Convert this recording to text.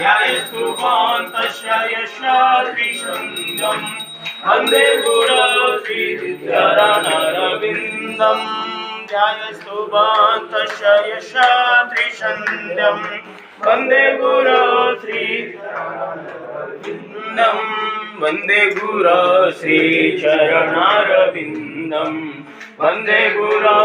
ध्यायस्तु कान्तस्य यशाद्रिशृङ्गम् वन्दे गुरो श्रीचरणरविन्दम् ध्यायस्तु कान्तस्य यशाद्रिशन्द्यम् वन्दे गुरो श्री न्दं वन्दे गुरो श्रीचरणारविन्दं वन्दे गुरो